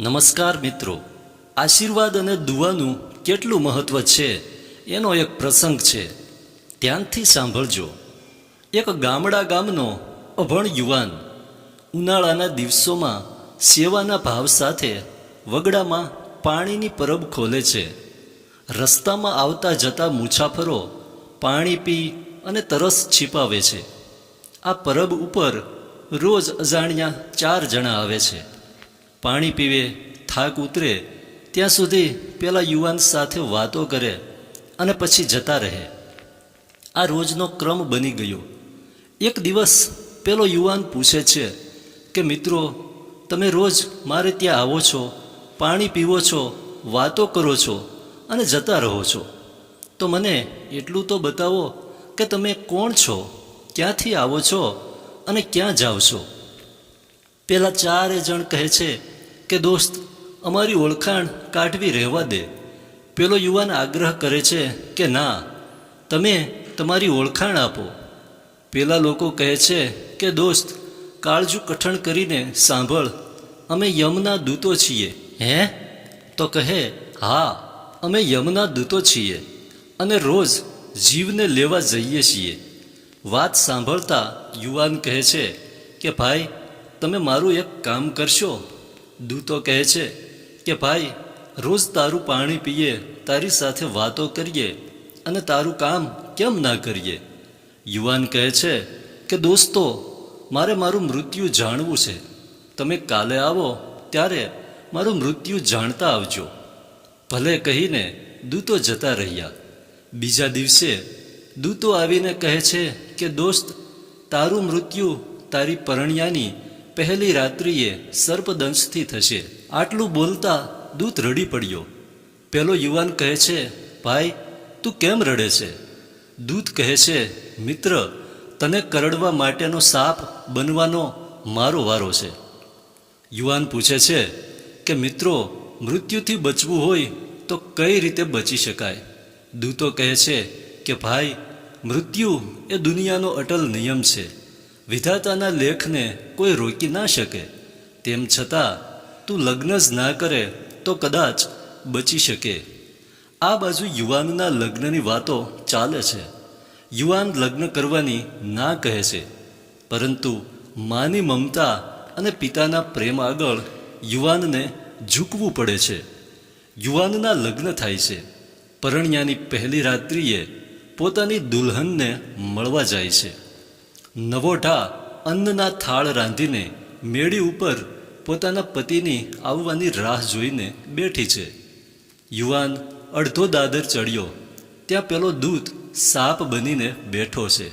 નમસ્કાર મિત્રો. આશીર્વાદ અને દુવાનું કેટલું મહત્વ છે એનો એક પ્રસંગ છે. ધ્યાનથી સાંભળજો. એક ગામડા ગામનો અભણ યુવાન ઉનાળાના દિવસોમાં સેવાના ભાવ સાથે વગડામાં પાણીની પરબ ખોલે છે. રસ્તામાં આવતા જતા મુસાફરો પાણી પી અને તરસ છીપાવે છે. આ પરબ ઉપર રોજ અજાણ્યા ચાર જણા આવે છે. પાણી પીવે, થાક ઉતરે, ત્યાં સુધી પેલા યુવાન સાથે વાતો કરે અને પછી જતા રહે. આ રોજનો ક્રમ બની ગયો. એક દિવસ પેલો યુવાન પૂછે છે કે, મિત્રો, તમે રોજ મારે ત્યાં આવો છો, પાણી પીવો છો, વાતો કરો છો અને જતા રહો છો. તો મને એટલું તો બતાવો કે તમે કોણ છો, ક્યાંથી આવો છો અને ક્યાં જાઓ છો? પેલા ચારે જણ કહે છે કે, દોસ્ત, અમારી ઓળખાણ કાઢવી રહેવા દે. પેલો યુવાન આગ્રહ કરે છે કે, ના, તમે તમારી ઓળખાણ આપો. પેલા લોકો કહે છે કે, દોસ્ત, કાળજું કઠણ કરીને સાંભળ. અમે યમના દૂતો છીએ. હે? તો કહે, હા, અમે યમના દૂતો છીએ અને રોજ જીવને લેવા જઈએ છીએ. વાત સાંભળતા યુવાન કહે છે કે, ભાઈ તમે મારું એક કામ કરશો. દૂતો કહે છે કે, ભાઈ, રોજ તારું પાણી પીએ, તારી સાથે વાતો કરીએ અને તારું કામ કેમ ના કરીએ? યુવાન કહે છે કે, દોસ્તો, મારે મારું મૃત્યુ જાણવું છે. તમે કાલે આવો, ત્યારે મારું મૃત્યુ જાણતા આવજો. ભલે કહીને દૂતો જતા રહ્યા. બીજા દિવસે દૂતો આવીને કહે છે કે, દોસ્ત, તારું મૃત્યુ તારી પરણ્યાની પહેલી રાત્રિએ સર્પદંશથી થશે. આટલું બોલતા દૂત રડી પડ્યો. પેલો યુવાન કહે છે, ભાઈ, તું કેમ રડે છે? દૂત કહે છે, મિત્ર, તને કરડવા માટેનો સાપ બનવાનો મારો વારો છે. યુવાન પૂછે છે, કે મિત્રો, મૃત્યુથી બચવું હોય તો કઈ રીતે બચી શકાય? દૂતો કહે છે કે, ભાઈ, મૃત્યુ એ દુનિયાનો અટલ નિયમ છે. વિધાતાના લેખને કોઈ રોકી ના શકે. તેમ છતાં, તું લગ્ન જ ના કરે તો કદાચ બચી શકે. આ બાજુ યુવાનના લગ્નની વાતો ચાલે છે. યુવાન લગ્ન કરવાની ના કહે છે. પરંતુ માની મમતા અને પિતાના પ્રેમ આગળ યુવાનને ઝૂકવું પડે છે. યુવાનના લગ્ન થાય છે. પરણ્યાની પહેલી રાત્રિએ પોતાની દુલ્હનને મળવા જાય છે. નવોઢા અન્નના થાળ રાંધીને મેળી ઉપર પોતાના પતિની આવવાની રાહ જોઈને બેઠી છે. યુવાન અડધો દાદર ચડ્યો. ત્યાં પેલો દૂત સાપ બનીને બેઠો છે.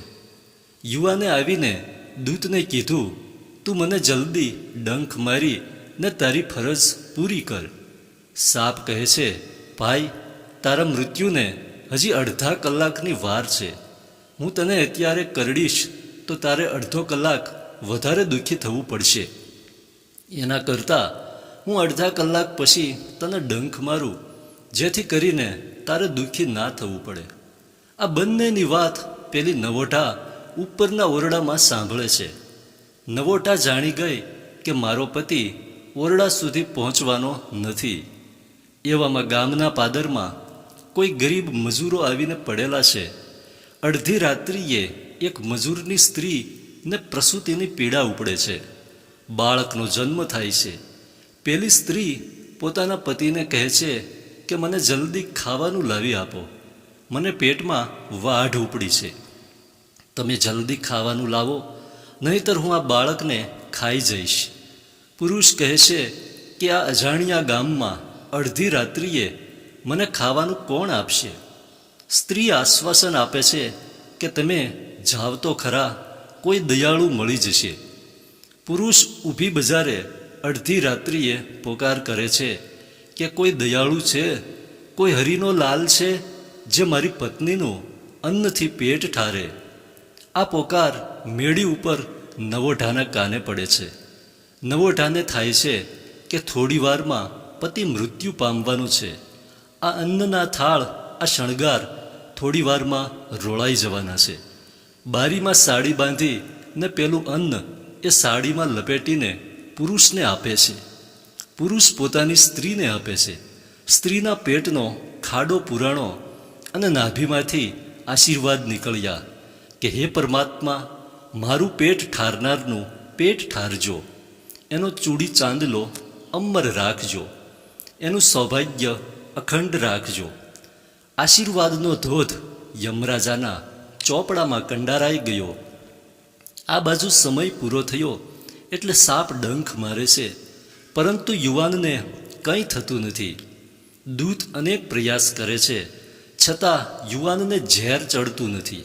યુવાને આવીને દૂતને કીધું, તું મને જલ્દી ડંખ મારી ને તારી ફરજ પૂરી કર. સાપ કહે છે, ભાઈ, તારા મૃત્યુને હજી અડધા કલાકની વાર છે. હું તને અત્યારે કરડીશ તો તારે અડધો કલાક વધારે દુઃખી થવું પડશે. એના કરતાં હું અડધા કલાક પછી તને ડંખ મારું, જેથી કરીને તારે દુઃખી ના થવું પડે. આ બંનેની વાત પેલી નવોઢા ઉપરના ઓરડામાં સાંભળે છે. નવોઢા જાણી ગઈ કે મારો પતિ ઓરડા સુધી પહોંચવાનો નથી. એવામાં ગામના પાદરમાં કોઈ ગરીબ મજૂરો આવીને પડેલા છે. અડધી રાત્રિએ એક મજૂરની સ્ત્રી ને પ્રસૂતિની પીડા ઉપડે છે. બાળકનો જન્મ થાય છે. પેલી સ્ત્રી પોતાના પતિને કહે છે કે, મને જલ્દી ખાવાનું લાવી આપો. મને પેટમાં વાઢ ઉપડી છે. તમે જલ્દી ખાવાનું લાવો, નહીંતર હું આ બાળકને ખાઈ જઈશ. પુરુષ કહે છે કે, આ અજાણ્યા ગામમાં અડધી રાત્રિએ મને ખાવાનું કોણ આપશે? સ્ત્રી આશ્વાસન આપે છે કે, તમે જાવ તો ખરા, કોઈ દયાળુ મળી જશે. પુરુષ ઊભી બજારે અડધી રાત્રિએ પોકાર કરે છે કે કોઈ દયાળુ છે, કોઈ હરિનો લાલ છે જે મારી પત્નીનું અન્નથી પેટ ઠારે. આ પોકાર મેળી ઉપર નવોઢાના કાને પડે છે. નવોઢાને થાય છે કે થોડી વારમાં પતિ મૃત્યુ પામવાનું છે. આ અન્નના થાળ, આ શણગાર થોડી વારમાં રોળાઈ જવાના છે. બારીમાં સાડી બાંધી ને પેલું અન્ન એ સાડીમાં લપેટીને પુરુષને આપે છે. પુરુષ પોતાની સ્ત્રીને આપે છે. સ્ત્રીના પેટનો ખાડો પુરાણો અને નાભીમાંથી આશીર્વાદ નીકળ્યા કે, હે પરમાત્મા, મારું પેટ ઠારનારનું પેટ ઠારજો. એનો ચૂડી ચાંદલો અમર રાખજો. એનું સૌભાગ્ય અખંડ રાખજો. આશીર્વાદનો ધોધ યમરાજાના ચોપડામાં કંડારાઈ ગયો. આ બાજુ સમય પૂરો થયો, એટલે સાપ ડંખ મારે છે. પરંતુ યુવાનને કંઈ થતું નથી. દૂત અનેક પ્રયાસ કરે છે, છતાં યુવાનને ઝેર ચડતું નથી.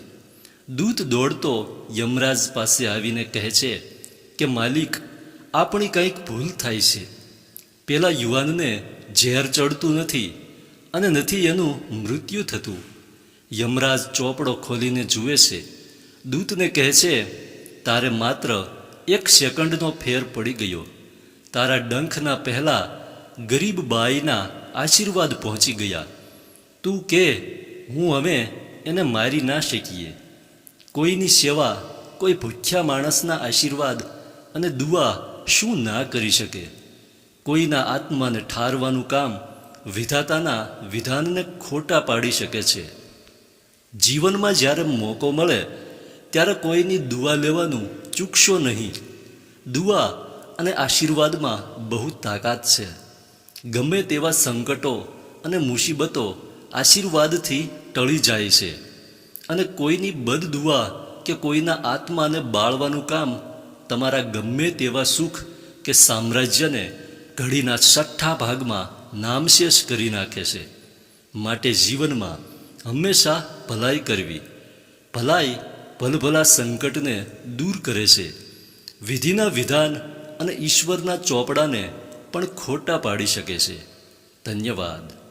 દૂત દોડતો યમરાજ પાસે આવીને કહે છે કે, માલિક, આપણી કંઈક ભૂલ થાય છે. પેલા યુવાનને ઝેર ચડતું નથી અને નથી એનું મૃત્યુ થતું. યમરાજ ચોપડો ખોલીને જુએ છે. દૂતને કહે છે, તારે માત્ર એક સેકન્ડનો ફેર પડી ગયો. તારા ડંખના પહેલા ગરીબ બાઈના આશીર્વાદ પહોંચી ગયા. તું કે, હું હવે એને મારી ના શકીએ. કોઈની સેવા, કોઈ ભૂખ્યા માણસના આશીર્વાદ અને દુઆ શું ના કરી શકે? કોઈના આત્માને ઠારવાનું કામ વિધાતાના વિધાનને ખોટા પાડી શકે છે. જીવનમાં જ્યારે મોકો મળે, ત્યારે કોઈની દુઆ લેવાનું ચૂકશો નહીં. દુઆ અને આશીર્વાદમાં બહુ તાકાત છે. ગમે તેવા સંકટો અને મુસીબતો આશીર્વાદથી ટળી જાય છે. અને કોઈની બદ દુઆ કે કોઈના આત્માને બાળવાનું કામ તમારા ગમે તેવા સુખ કે સામ્રાજ્યને ઘડીના છઠ્ઠા ભાગમાં નામશેષ કરી નાખે છે. માટે જીવનમાં હંમેશા ભલાઈ કરવી. ભલાઈ ભલભલા સંકટને દૂર કરે છે. વિધિના વિધાન અને ઈશ્વરના ચોપડાને પણ ખોટા પાડી શકે છે. ધન્યવાદ.